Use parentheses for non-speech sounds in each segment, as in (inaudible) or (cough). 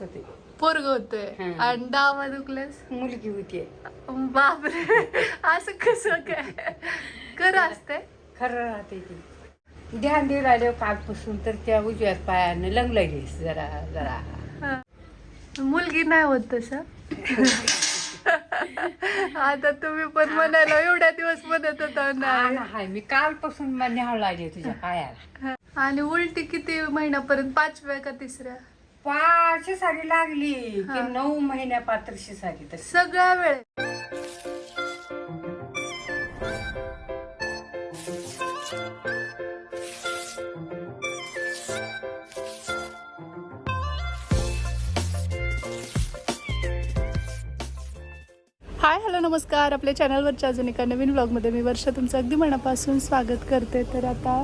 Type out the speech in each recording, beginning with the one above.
होते. पोरग होतोय हं. आणि डावा दुखल्यास? मुलगी होती. बापरे. असं कसं काय? खरं असतंय? खरं राहते ती. ध्यान देऊ राहिले कालपासून तर त्या उजव्यात पायानं लंगलगेस जरा जरा. हं. मुलगी नाही होत तसं? आता तुम्ही पण म्हणायला एवढ्या दिवस म्हणत होता नाही हाय. मी कालपासून न्यावं लागले तुझ्या पायाला. आणि उलटी किती महिन्यापर्यंत? पाचव्या का तिसऱ्या? पाचशे साडी लागली की. नऊ महिन्या पात्रशी साडी तर सगळ्या वेळ. हाय हॅलो नमस्कार. आपल्या चॅनलवरच्या अजून एका नवीन ब्लॉगमध्ये मी वर्षा. तुमचं अगदी मनापासून स्वागत करते. तर आता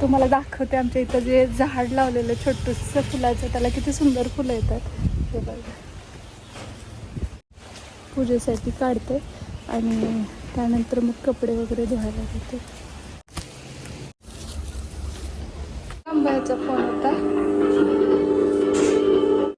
तुम्हाला दाखवते आमच्या इथं जे झाड लावलेलं छोटंसं फुलाचं त्याला किती सुंदर फुलं येतात. हे बघा. पूजेसाठी काढते आणि त्यानंतर मग कपडे वगैरे धुवायला घेते आंब्याचा फोन होता.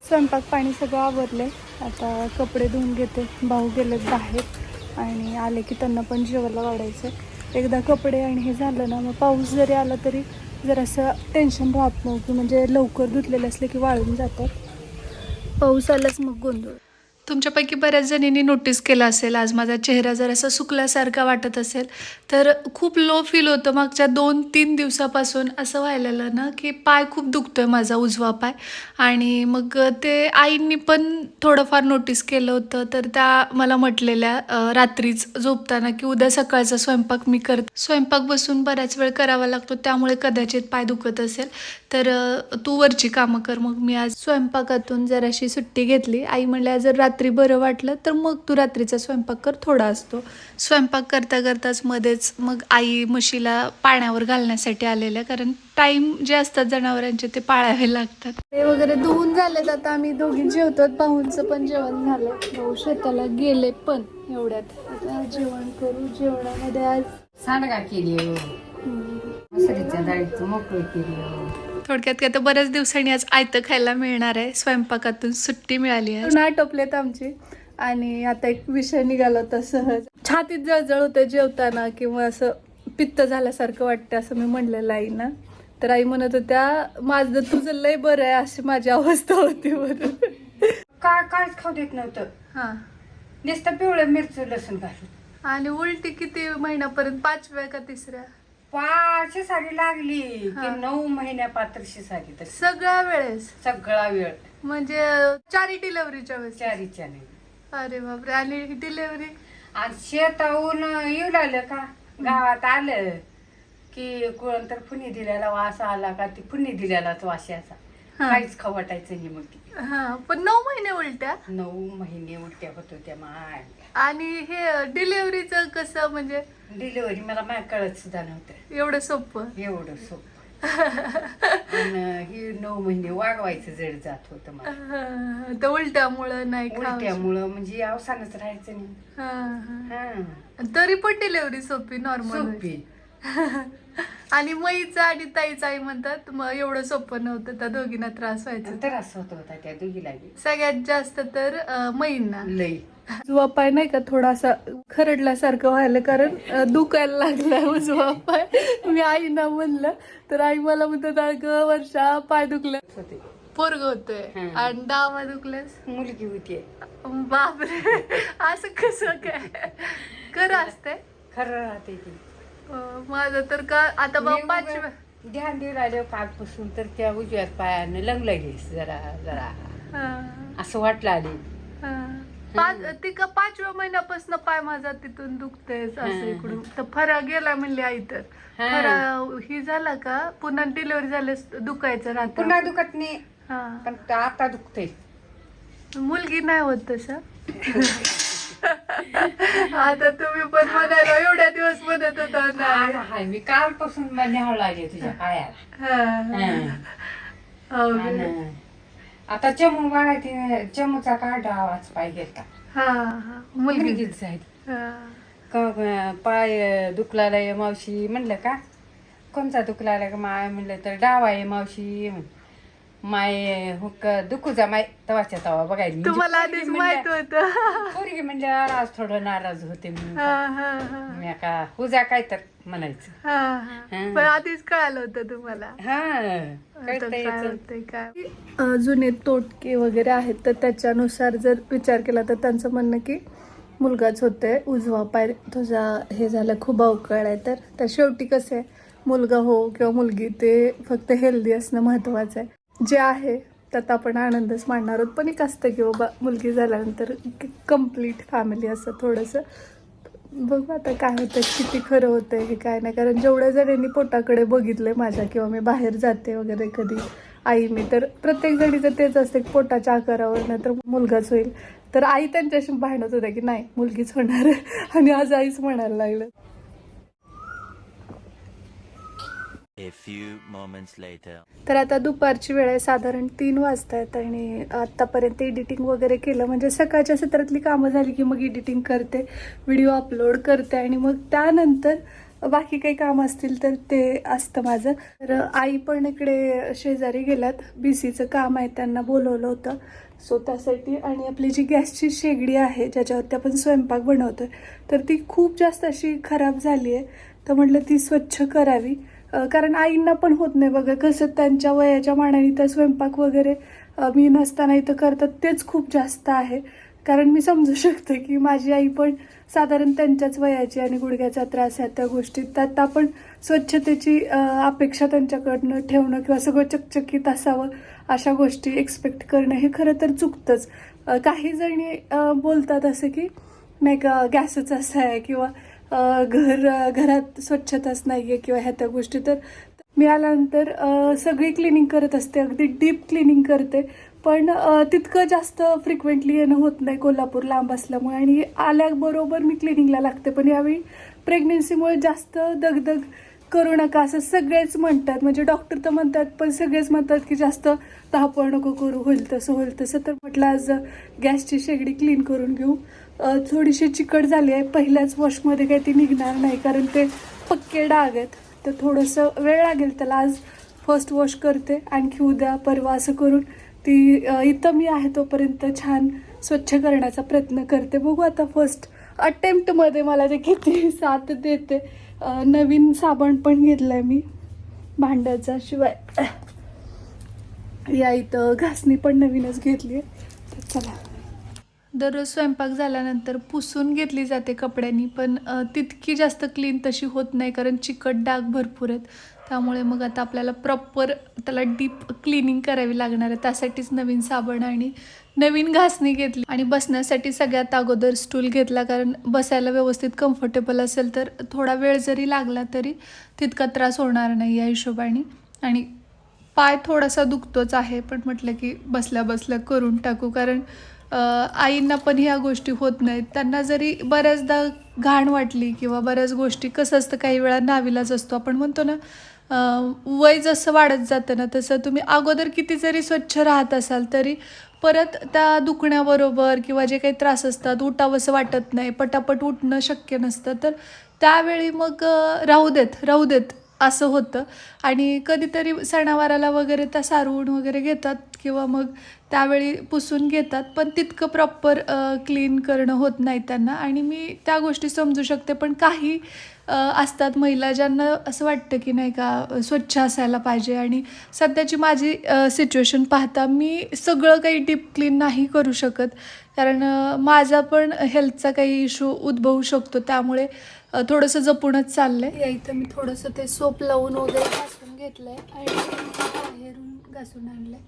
स्वयंपाक पाणी सगळं आवरले आता कपडे धुवून घेते. भाऊ गेलेत बाहेर आणि आले की त्यांना पण जेवायला वाढायचं एकदा कपडे आणि हे झालं ना मग पाऊस जरी आला तरी जरासं टेन्शन राहत नव्हतं. की म्हणजे लवकर धुतलेले असले की वाळून जातात. पाऊस आलाच मग गोंधळ. तुमच्यापैकी बऱ्याच जणींनी नोटीस केलं असेल आज माझा चेहरा जरासा सुकल्यासारखा वाटत असेल तर खूप लो फील होतं मागच्या दोन तीन दिवसापासून. असं व्हायला ना की पाय खूप दुखतो आहे माझा उजवा पाय. आणि मग ते आईंनी पण थोडंफार नोटीस केलं होतं. तर त्या मला म्हटलेल्या रात्रीच झोपताना की उद्या सकाळचा स्वयंपाक मी करते. स्वयंपाक बसून बऱ्याच वेळ करावा लागतो त्यामुळे कदाचित पाय दुखत असेल. तर तू वरची कामं कर. मग मी आज स्वयंपाकातून जराशी सुट्टी घेतली. आई म्हणल्या जर रात्री बरं वाटलं तर मग तू रात्रीचा स्वयंपाक कर थोडा असतो. स्वयंपाक करता करताच मध्येच मग आई म्हशीला पाण्यावर घालण्यासाठी आलेल्या कारण टाईम जे असतात जनावरांचे ते पाळावे लागतात. ते वगैरे धुवून झालेत आता आम्ही दोघी जेवतो भाऊंचं पण जेवण झालं. भाऊ शेताला गेले पण एवढ्यात. आता जेवण करू जेवणामध्ये आज सांडगा केली हो. हम्म, मसरीच्या डाळीचं मोकळी केली हो. थोडक्यात काय तर बऱ्याच दिवसांनी आज आयतं खायला मिळणार आहे. स्वयंपाकातून सुट्टी मिळाली आहे. आटोपलेत आमची. आणि आता एक विषय निघाला होता सहज. छातीत जळजळ होते जेवताना किंवा असं पित्त झाल्यासारखं वाटतं असं मी म्हणलेलं आईना. तर आई म्हणत होत्या माझं तुझं लय बरं आहे अशी माझी अवस्था होती बरं काय काहीच खाऊ देत नव्हतं. हा. नुसतं पिवळं मिरचं लसूण घालून. आणि उलटी किती महिन्यापर्यंत? पाचव्या का तिसऱ्या? पाचशे साडी लागली. की नऊ महिन्या पात्रशी साडी तर सगळ्या वेळेस? सगळा वेळ. म्हणजे चारी डिलेव्हरीच्या वेळेस? चारीच्या नाही. अरे बापरे आणि डिलेव्हरी? आणि शेताहून येऊ लागलं का? गावात आलं की कोण तर फुनी दिलेला वास आला का? ती फुनी याचा हा. काहीच खाऊ वाटायचं नाही मग ती. हा पण नऊ महिने उलट्या. नऊ महिने उलट्या होत होत्या माय. आणि हे डिलेव्हरीचं कसं म्हणजे? डिलिव्हरी मला माय कळत सुद्धा नव्हतं. एवढं सोपं. एवढं सोपं. हे नऊ महिने वागवायचं जड जात होतं मला. तर उलट्यामुळं नाही. उलट्यामुळं म्हणजे अवसानच राहायचं नाही. हा, हा. हा. तरी पण डिलेव्हरी सोपी नॉर्मल. सोपी. (laughs) आणि मईचं आणि ताईचं आई म्हणतात मग एवढं सोपं नव्हतं त्या दोघींना त्रास व्हायचा. त्रास होत होता त्या दोघीला. सगळ्यात जास्त तर मैंना लई. उजवा पाय नाही का थोडासा खरडल्यासारखं व्हायला कारण दुखायला लागला उजवा पाय. मी आईना म्हणलं तर आई मला म्हणतात अगं वर्षा पाय दुखलं. होते. पोरग होतोय. आणि डावा दुखल्यास? मुलगी होती बापरे. असं कसं काय? खरं असतंय? खरं राहते ती. माझं तर का आता उभं ध्यान देऊ राहिले कालपासून तर त्या उजव्यात पायानं लंगलगेस जरा जरा. असं वाटलं आली पाच ती का पाचव्या महिन्यापासून पाय माझा तिथून दुखतंय असं. इकडून. तर फरा गेला म्हणली आई तर. हं. फरा ही झाला का? पुन्हा डिलिव्हरी झाल्यास दुखायचं राहतं पुन्हा दुखत नाही. हा. पण आता दुखतंय. मुलगी नाही होत तसं? (laughs) (laughs) आता तुम्ही पण म्हणायला एवढ्या दिवस म्हणत होता नाही हाय मी कालपासून न्यावं लागले तुझ्या पायाला. हा. आणि आता चमू बाळा चमूचा काढा आवाज पाय घेतला. हा हा. मुलगी. मुलगीच जाईल हा. क- पाय दुखलाला आहे मावशी म्हणलं का? कोणता दुखलाला का माय? म्हणलं तर डावा आहे मावशी म्हण. माय हुक दुखूचा माय तवाच्या तवा बघायला म्हणजे तुम्हाला आधीच माहीत होत. पोरगी म्हणल्यावर आज थोडं नाराज होते म्हणून मी का हुजा काय तर म्हणायचं. हं. पण आधीच कळालं होतं तुम्हाला. हा काय जुने तोटके वगैरे आहेत तर त्याच्यानुसार जर विचार केला तर त्यांचं म्हणणं की मुलगाच होतोय उजवा पाय. तुझा हे झालं खूप अवकळ आहे. तर तर शेवटी कसं आहे मुलगा हो किंवा मुलगी ते फक्त हेल्दी असणं महत्त्वाचं आहे. जे आहे त्यात आपण आनंदच मांडणार आहोत. पण एक असतं की बाबा मुलगी झाल्यानंतर कंप्लीट फॅमिली असं थोडंसं. बघू आता काय होतं किती खरं होतंय हे काय नाही. कारण जेवढ्या जणांनी पोटाकडे बघितलंय माझ्या किंवा मी बाहेर जाते वगैरे कधी आई मी तर प्रत्येक जणीचं तेच असतं पोटाच्या आकारावर नाही तर मुलगाच होईल. तर आई त्यांच्याशी भांडत होत्या की नाही मुलगीच होणार आहे. आणि आज आईच म्हणायला लागलं. A few moments later. तर आता दुपारची वेळ आहे साधारण तीन वाजता आहेत आणि आत्तापर्यंत एडिटिंग वगैरे केलं. म्हणजे सकाळच्या सत्रातली कामं झाली की मग एडिटिंग करते व्हिडिओ अपलोड करते आणि मग त्यानंतर बाकी काही काम असतील तर ते असतं माझं. तर आई पण इकडे शेजारी गेल्यात बी सीचं काम आहे त्यांना बोलवलं होतं. सो त्यासाठी आणि आपली जी गॅसची शेगडी आहे ज्याच्यावरती आपण स्वयंपाक बनवतोय तर ती खूप जास्त अशी खराब झाली आहे. तर म्हटलं ती स्वच्छ करावी. कारण आईंना पण होत नाही बघा कसं त्यांच्या वयाच्या मानाने तर स्वयंपाक वगैरे मी नसताना इथं करतात तेच खूप जास्त आहे. कारण मी समजू शकते की माझी आई पण साधारण त्यांच्याच वयाची आणि गुडघ्याचा त्रास आहे त्या गोष्टीत. त्यात आपण स्वच्छतेची अपेक्षा त्यांच्याकडनं ठेवणं किंवा सगळं चकचकीत असावं अशा गोष्टी एक्सपेक्ट करणं हे खरं तर चुकतंच. काही जणी बोलतात असं की नाही का गॅसच असा आहे किंवा घर घरात स्वच्छताच नाही आहे किंवा ह्या त्या गोष्टी. तर मी आल्यानंतर सगळी क्लिनिंग करत असते. अगदी डीप क्लिनिंग करते. पण तितकं जास्त फ्रिक्वेंटली येणं होत नाही कोल्हापूर लांब असल्यामुळे. आणि आल्याबरोबर मी क्लिनिंगला लागते. पण यावेळी प्रेग्नेन्सीमुळे जास्त दगदग करू नका असं सगळेच म्हणतात. म्हणजे डॉक्टर तर म्हणतात पण सगळेच म्हणतात की जास्त धावपळ नको करू होईल तसं होईल तसं. तर म्हटलं आज गॅसची शेगडी क्लीन करून घेऊ. थोडीशी चिकट झाली आहे. पहिल्याच वॉशमध्ये काही ती निघणार नाही कारण ते पक्के डाग आहेत. तर थोडंसं वेळ लागेल त्याला. आज फर्स्ट वॉश करते. आणखी उद्या परवा असं करून ती इथं मी आहे तोपर्यंत छान स्वच्छ करण्याचा प्रयत्न करते. बघू आता फर्स्ट अटेम्प्टमध्ये मला ते किती साथ देते. नवीन साबण पण घेतलाय मी भांड्याचा. शिवाय या इथं घासणी पण नवीनच घेतली आहे. चला. दररोज स्वयंपाक झाल्यानंतर पुसून घेतली जाते कपड्यांनी पण तितकी जास्त क्लीन तशी होत नाही कारण चिकट डाग भरपूर आहेत. त्यामुळे मग आता आपल्याला प्रॉपर त्याला डीप क्लिनिंग करावी लागणार आहे. त्यासाठीच नवीन साबण आणि नवीन घासणी घेतली. आणि बसण्यासाठी सगळ्यात अगोदर स्टूल घेतला कारण बसायला व्यवस्थित कम्फर्टेबल असेल तर थोडा वेळ जरी लागला तरी तितका त्रास होणार नाही या हिशोबाने. आणि पाय थोडासा दुखतोच आहे पण म्हटलं की बसल्या बसल्या करून टाकू कारण आईंना पण ह्या गोष्टी होत नाहीत. त्यांना जरी बऱ्याचदा घाण वाटली किंवा बऱ्याच गोष्टी कसं असतं काही वेळा नाविलाच असतो. आपण म्हणतो ना वय जसं वाढत जातं ना तसं तुम्ही अगोदर किती जरी स्वच्छ राहत असाल तरी परत त्या दुखण्याबरोबर किंवा जे काही त्रास असतात उठावंसं वाटत नाही. पटापट उठणं शक्य नसतं. तर त्यावेळी मग राहू देत राहू देत. असं होतं. आणि कधीतरी सणावाराला वगैरे त्या सारवून वगैरे घेतात किंवा मग त्यावेळी पुसून घेतात. पण तितकं प्रॉपर क्लीन करणं होत नाही त्यांना. आणि मी त्या गोष्टी समजू शकते. पण काही असतात महिला ज्यांना असं वाटतं की नाही का स्वच्छ असायला पाहिजे. आणि सध्याची माझी सिच्युएशन पाहता मी सगळं काही डीप क्लीन नाही करू शकत. कारण माझा पण हेल्थचा काही इशू उद्भवू शकतो. त्यामुळे थोडंसं जपूनच चाललंय. या इथं मी थोडंसं ते सोप लावून वगैरे घासून घेतलंय आणि बाहेरून घासून आणलंय.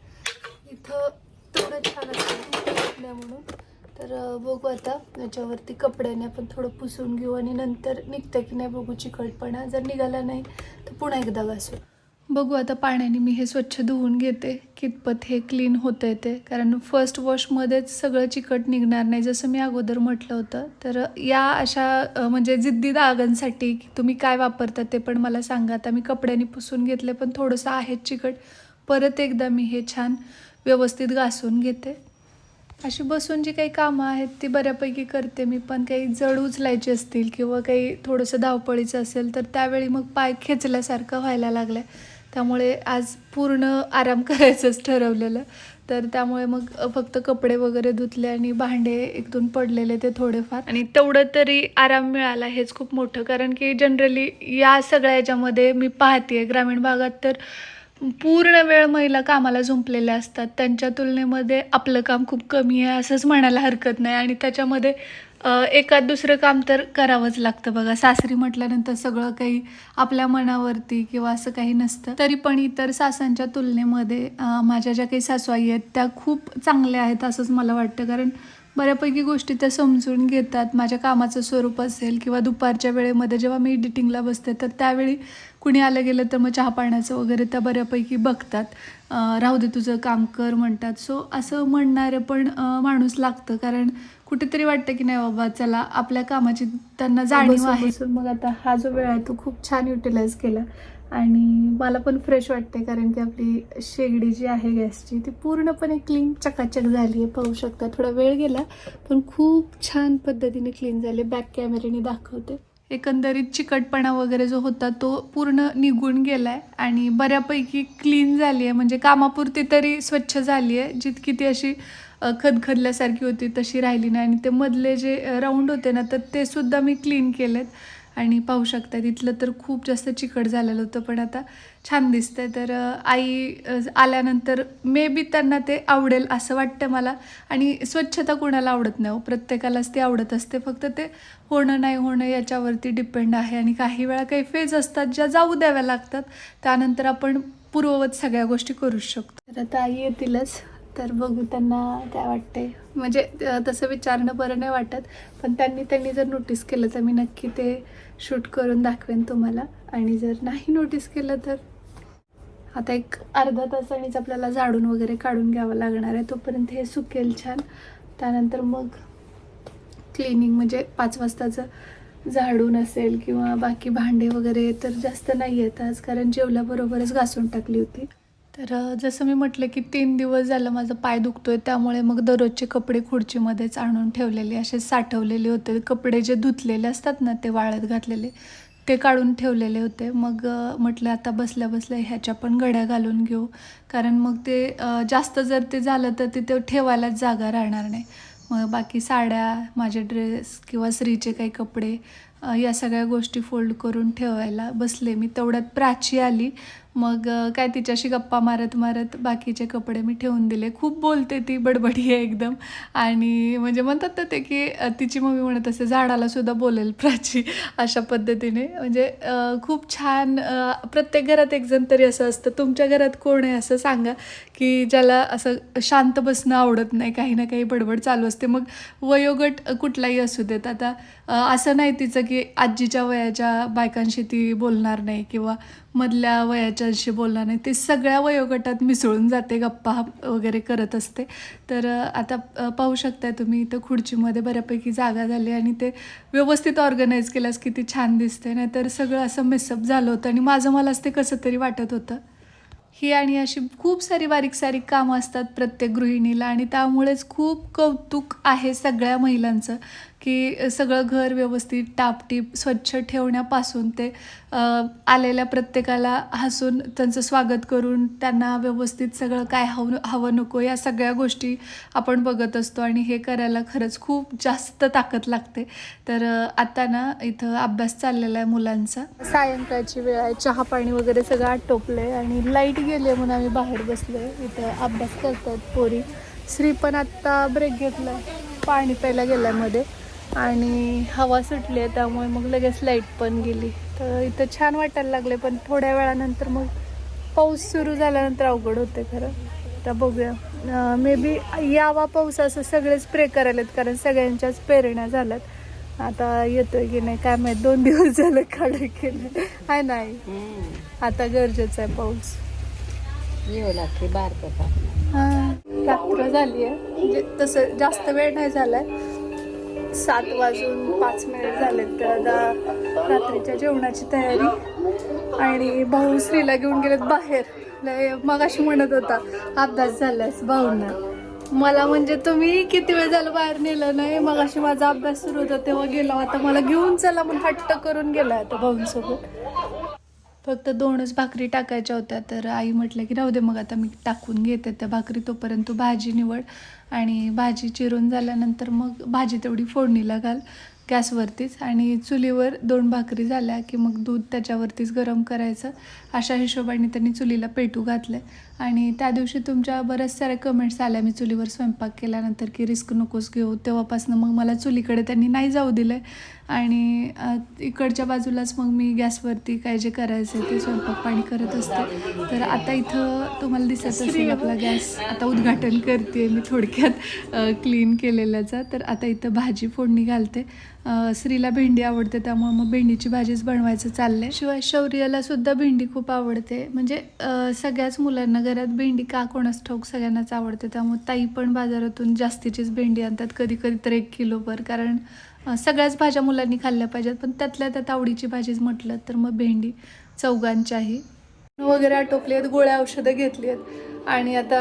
इथं थोडं छान असतं म्हणून तर बघू आता. याच्यावरती कपड्याने आपण थोडं पुसून घेऊ आणि नंतर निघतं की नाही बघू चिकटपणा. जर निघाला नाही तर पुन्हा एकदा घासू बघू आता पाण्याने मी हे स्वच्छ धुवून घेते. कितपत हे क्लीन होतं ते. कारण फर्स्ट वॉशमध्येच सगळं चिकट निघणार नाही जसं मी अगोदर म्हटलं होतं. तर या अशा म्हणजे जिद्दी दागांसाठी की तुम्ही काय वापरता ते पण मला सांगा. आता मी कपड्याने पुसून घेतले पण थोडंसं आहे चिकट. परत एकदा मी हे छान व्यवस्थित घासून घेते. अशी बसून जी काही कामं आहेत ती बऱ्यापैकी करते मी. पण काही जड उचलायची असतील किंवा काही थोडंसं धावपळीचं असेल तर त्यावेळी मग पाय खेचल्यासारखं व्हायला लागलं त्यामुळे आज पूर्ण आराम (laughs) करायचंच ठरवलेलं. तर त्यामुळे मग फक्त कपडे वगैरे धुतले आणि भांडे एक दोन पडलेले ते थोडेफार. आणि तेवढं तरी आराम मिळाला हेच खूप मोठं. कारण की जनरली या सगळ्या याच्यामध्ये मी पाहते ग्रामीण भागात तर पूर्ण वेळ महिला कामाला झुंपलेल्या असतात. त्यांच्या तुलनेमध्ये आपलं काम खूप कमी आहे असंच म्हणायला हरकत नाही. आणि त्याच्यामध्ये अ, एकात दुसरं काम तर करावंच लागतं बघा. सासरी म्हटल्यानंतर सगळं काही आपल्या मनावरती किंवा असं काही नसतं. तरी पण इतर सासांच्या तुलनेमध्ये माझ्या ज्या काही सासूआई आहेत त्या खूप चांगल्या आहेत असंच मला वाटतं. कारण बऱ्यापैकी गोष्टी त्या समजून घेतात. माझ्या कामाचं स्वरूप असेल किंवा दुपारच्या वेळेमध्ये जेव्हा मी एडिटिंगला बसते तर त्यावेळी कुणी आलं गेलं तर मग चहा पाण्याचं वगैरे त्या बऱ्यापैकी बघतात. राहू दे तुझं काम कर म्हणतात. सो असं म्हणणारे पण माणूस लागतं. कारण कुठेतरी वाटतं की नाही बाबा चला आपल्या कामाची त्यांना जाणीव आहे. मग आता हा जो वेळ आहे तो खूप छान युटिलाइज केला. आणि मला पण फ्रेश वाटते कारण की आपली शेगडी जी आहे गॅसची ती पूर्णपणे क्लीन चकाचक झाली आहे पाहू शकता. थोडा वेळ गेला पण खूप छान पद्धतीने क्लीन झाली बॅक कॅमेऱ्याने दाखवते. एकंदरीत चिकटपणा वगैरे जो होता तो पूर्ण निघून गेला आहे आणि बऱ्यापैकी क्लीन झाली आहे म्हणजे कामापुरती तरी स्वच्छ झाली आहे जितकी ती अशी खदखदल्यासारखी होती तशी राहिली नाही. आणि ते मधले जे राऊंड होते ना तर ते सुद्धा मी क्लीन केलेत. आणि पाहू शकता तिथलं तर खूप जास्त चिकट झालेलं होतं पण आता छान दिसतंय. तर आई आल्यानंतर मे बी त्यांना ते आवडेल असं वाटतं मला. आणि स्वच्छता कोणाला आवडत नाही हो. प्रत्येकालाच ते आवडत असते. फक्त ते होणं नाही होणं याच्यावरती डिपेंड आहे. आणि काही वेळा काही फेज असतात ज्या जाऊ द्याव्या लागतात. त्यानंतर आपण पूर्ववत सगळ्या गोष्टी करू शकतो. तर आता आई येतीलच. तर बघू त्यांना काय वाटते म्हणजे तसं विचारणं बरं नाही वाटत पण त्यांनी त्यांनी जर नोटीस केलं तर मी नक्की ते शूट करून दाखवेन तुम्हाला. आणि जर नाही नोटीस केलं तर आता एक अर्धा तासानेच आपल्याला झाडून वगैरे काढून घ्यावं लागणार आहे तोपर्यंत हे सुकेल छान. त्यानंतर मग क्लिनिंग म्हणजे पाच वाजताचं झाडून असेल किंवा बाकी भांडे वगैरे तर जास्त नाही येत आज कारण जेवल्याबरोबरच घासून टाकली होती. तर जसं मी म्हटलं की तीन दिवस झालं माझं पाय दुखतो आहे त्यामुळे मग दररोजचे कपडे खुर्चीमध्येच आणून ठेवलेले असे साठवलेले होते. कपडे जे धुतलेले असतात ना ते वाळत घातलेले ते काढून ठेवलेले होते. मग म्हटलं आता बसल्या बसल्या ह्याच्या पण घड्या घालून घेऊ. कारण मग ते जास्त जर ते झालं तर तिथे ठेवायलाच जागा राहणार नाही. मग बाकी साड्या माझे ड्रेस किंवा स्त्रीचे काही कपडे या सगळ्या गोष्टी फोल्ड करून ठेवायला बसले. मी तेवढ्यात प्राची आली. मग काय तिच्याशी गप्पा मारत मारत बाकीचे कपडे मी ठेवून दिले. खूप बोलते ती बडबडी आहे एकदम. आणि म्हणजे म्हणतात ना ते की तिची मम्मी म्हणत असते झाडाला सुद्धा बोलेल प्राची. अशा पद्धतीने. म्हणजे खूप छान प्रत्येक घरात एक जण तरी असं असतं. तुमच्या घरात कोण आहे असं सांगा की ज्याला असं शांत बसणं आवडत नाही काही ना काही बडबड चालू असते. मग वयोगट कुठलाही असू देत. आता असं नाही तिचं की आजीच्या वयाच्या बायकांशी ती बोलणार नाही किंवा मधल्या वयाच्याशी बोलणार नाही. ते सगळ्या वयोगटात मिसळून जाते गप्पा वगैरे करत असते. तर आता पाहू शकताय तुम्ही इथं खुर्चीमध्ये बऱ्यापैकी जागा झाली आणि ते व्यवस्थित ऑर्गनाईज केल्यास किती छान दिसते नाहीतर सगळं असं मिसअप झालं होतं आणि माझं मलाच ते कसं तरी वाटत होतं. ही आणि अशी खूप सारी बारीक सारीक कामं असतात प्रत्येक गृहिणीला आणि त्यामुळेच खूप कौतुक आहे सगळ्या महिलांचं. की सगळं घर व्यवस्थित टापटीप स्वच्छ ठेवण्यापासून ते आलेल्या प्रत्येकाला हसून त्यांचं स्वागत करून त्यांना व्यवस्थित सगळं काय हवं हवं नको या सगळ्या गोष्टी आपण बघत असतो आणि हे करायला खरंच खूप जास्त ताकद लागते. तर आता ना इथं अभ्यास चाललेला आहे मुलांचा. सायंकाळची वेळ आहे चहा पाणी वगैरे सगळं आटोपलं आहे आणि लाइट गेली म्हणून आम्ही बाहेर बसलो आहे इथं अभ्यास करतात पोरी. श्री पण आत्ता ब्रेक घेतला पाणी प्यायला गेल्यामध्ये आणि हवा सुटली आहे त्यामुळे मग लगेच लाइट पण गेली. तर इथं छान वाटायला लागले पण थोड्या वेळानंतर मग पाऊस सुरू झाल्यानंतर अवघड होते खरं. तर बघूया. मे बी यावा पाऊस असं सगळेच प्रे करायलेत कारण सगळ्यांच्याच प्रेरणा झाल्यात. आता येतोय की नाही काय माहीत दोन दिवस झालं काढे केलं आहे नाही. आता गरजेचं आहे पाऊस. येऊ लागते बारकता हा रात्र झाली आहे म्हणजे तसं जास्त वेळ नाही झालाय. सात वाजून पाच मिनिट झालेत तर आता रात्रीच्या जेवणाची तयारी. आणि भाऊ श्रीला घेऊन गेलेत बाहेर. लय मग अशी म्हणत होता अभ्यास झालास भाऊंना. मला म्हणजे तुम्ही किती वेळ झालं बाहेर नेलं नाही? मग अशी माझा अभ्यास सुरू होता तेव्हा गेला. आता मला घेऊन चला म्हणून हट्ट करून गेला आता भाऊंसोबत. फक्त दोनच भाकरी टाकायच्या होत्या तर आई म्हटलं की राहू दे मग आता मी टाकून घेते त्या भाकरी तोपर्यंत भाजी निवड आणि भाजी चिरून झाल्यानंतर मग भाजी तेवढी फोडणीला घाल गॅसवरतीच आणि चुलीवर दोन भाकरी झाल्या की मग दूध त्याच्यावरतीच गरम करायचं. अशा हिशोबाने त्यांनी चुलीला पेटू घातलं आणि त्या दिवशी तुमच्या बऱ्याच साऱ्या कमेंट्स आल्या. मी चुलीवर स्वयंपाक केल्यानंतर की रिस्क नकोस घेऊ. तेव्हापासून मग मला चुलीकडे त्यांनी नाही जाऊ दिलं आणि इकडच्या बाजूलाच मग मी गॅसवरती काय जे करायचं ते स्वयंपाक पाणी करत असते. तर आता इथं तुम्हाला दिसत असेल आपला गॅस आता उद्घाटन करते मी थोडक्यात क्लीन केलेल्याचा. तर आता इथं भाजी फोडणी घालते. स्त्रीला भेंडी आवडते त्यामुळे मग भेंडीची भाजीच बनवायचं चाललंय. शिवाय शौर्याला सुद्धा भेंडी खूप आवडते. म्हणजे सगळ्याच मुलांना घरात भेंडी का कोणाच ठाऊक सगळ्यांनाच आवडते. त्यामुळे ताई पण बाजारातून जास्तीचीच भेंडी आणतात कधी कधी तर एक किलोभर कारण सगळ्याच भाज्या मुलांनी खाल्ल्या पाहिजेत पण त्यातल्या त्यात आवडीची भाजीच म्हटलं तर मग भेंडी चौघांच्याही. वगैरे आटोपली आहेत गोळ्या औषधं घेतली आहेत. आणि आता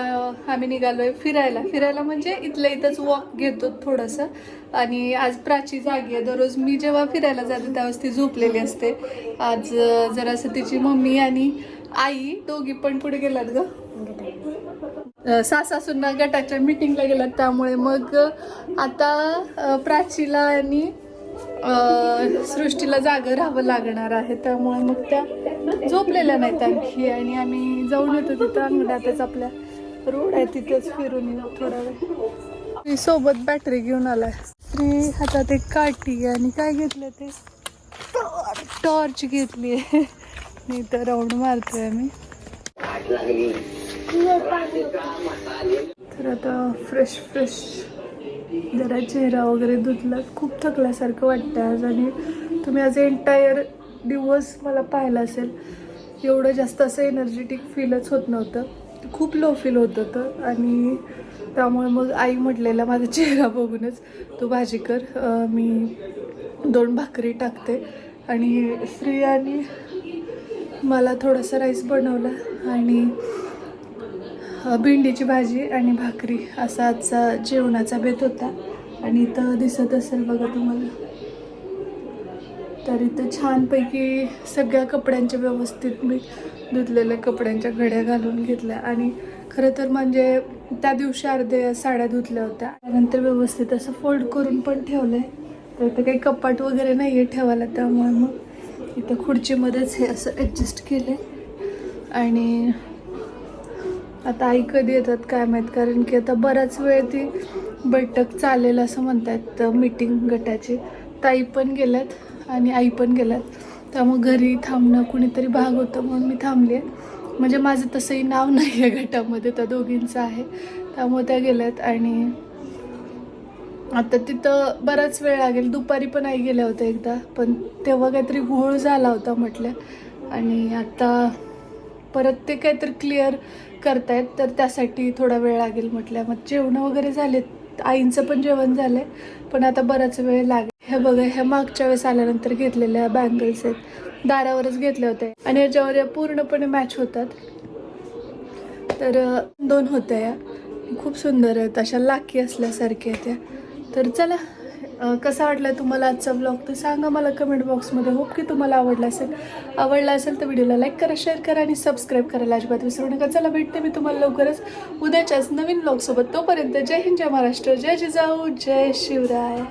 आम्ही निघालो आहे फिरायला. फिरायला म्हणजे इथल्या इथंच वॉक घेतो थोडंसं. आणि आज प्राची जागी आहे. दररोज मी जेव्हा फिरायला जाते त्यावेळेस ती झोपलेली असते. आज जरासं तिची मम्मी आणि आई दोघी पण पुढे गेल्यात ग. सासासूंना गटाच्या मिटिंगला गेलात त्यामुळे मग आता प्राचीला आणि सृष्टीला जागं राहावं लागणार आहे त्यामुळे मग त्या झोपलेल्या नाहीत आणखी. आणि आम्ही जाऊन येतो तिथं अंगणातच आपल्या रोड आहे तिथेच फिरून येऊ थोडा वेळ. मी सोबत बॅटरी घेऊन आलाय. स्त्री हातात एक काठी आणि काय घेतलं ते? टॉर्च घेतली आहे. मी तर राऊंड मारतोय मी तर आता फ्रेश फ्रेश जरा चेहरा वगैरे धुतला खूप थकल्यासारखं वाटतं आज आणि तुम्ही आज एंटायर दिवस मला पाहिला असेल. एवढं जास्त असं एनर्जेटिक फीलच होत नव्हतं. खूप लो फील होत होतं आणि त्यामुळे मग आई म्हटलेला माझा चेहरा बघूनच तू भाजी कर मी दोन भाकरी टाकते. आणि श्री आणि मला थोडासा राईस बनवला आणि भेंडीची भाजी आणि भाकरी असा आजचा जेवणाचा बेत होता. आणि इथं दिसत असेल बघा तुम्हाला. तर इथं छानपैकी सगळ्या कपड्यांच्या व्यवस्थित मी धुतलेल्या कपड्यांच्या घड्या घालून घेतल्या. आणि खरं तर म्हणजे त्या दिवशी अर्ध्या साड्या धुतल्या होत्या. नंतर व्यवस्थित असं फोल्ड करून पण ठेवलं आहे तर इथं काही कपाट वगैरे नाही आहे ठेवायला त्यामुळे मग इथं खुर्चीमध्येच हे असं ॲडजस्ट केलं आहे आणि आता आई कधी येतात काय माहीत? कारण की आता बराच वेळ ती बैठक चालेल असं म्हणतात मीटिंग गटाची. ताई पण गेल्यात आणि आई पण गेल्यात. त्यामुळे घरी थांबणं कुणीतरी भाग होतं म्हणून मी थांबले म्हणजे माझं तसंही नाव नाही आहे गटामध्ये त्या दोघींचं आहे. त्यामुळे त्या गेल्यात आणि आता तिथं बराच वेळ लागेल. दुपारी पण आई गेल्या होत्या एकदा पण तेव्हा काहीतरी घोळ झाला होता म्हटलं. आणि आता परत ते काहीतरी क्लिअर करतायत तर त्यासाठी थोडा वेळ लागेल म्हटल्या मग जेवणं वगैरे झालेत. आईंचं पण जेवण झालंय पण आता बराच वेळ लागेल हे बघा ह्या मागच्या वेळेस आल्यानंतर घेतलेल्या बँगल्स आहेत. दारावरच घेतले होते आणि याच्यावर या पूर्णपणे मॅच होतात. तर दोन होत्या या. खूप सुंदर आहेत. अशा लाकी असल्यासारख्या आहेत त्या तर चला कसा वाटला तुम्हाला आजचा ब्लॉग तर सांगा मला कमेंट बॉक्समध्ये होप की तुम्हाला आवडला असेल. आवडला असेल तर व्हिडिओला लाईक करा शेअर करा आणि सबस्क्राईब करायला अजिबात विसरू नका. चला भेटते मी तुम्हाला लवकरच उद्याच्याच नवीन ब्लॉगसोबत तोपर्यंत जय हिंद जय महाराष्ट्र जय जिजाऊ जय शिवराय.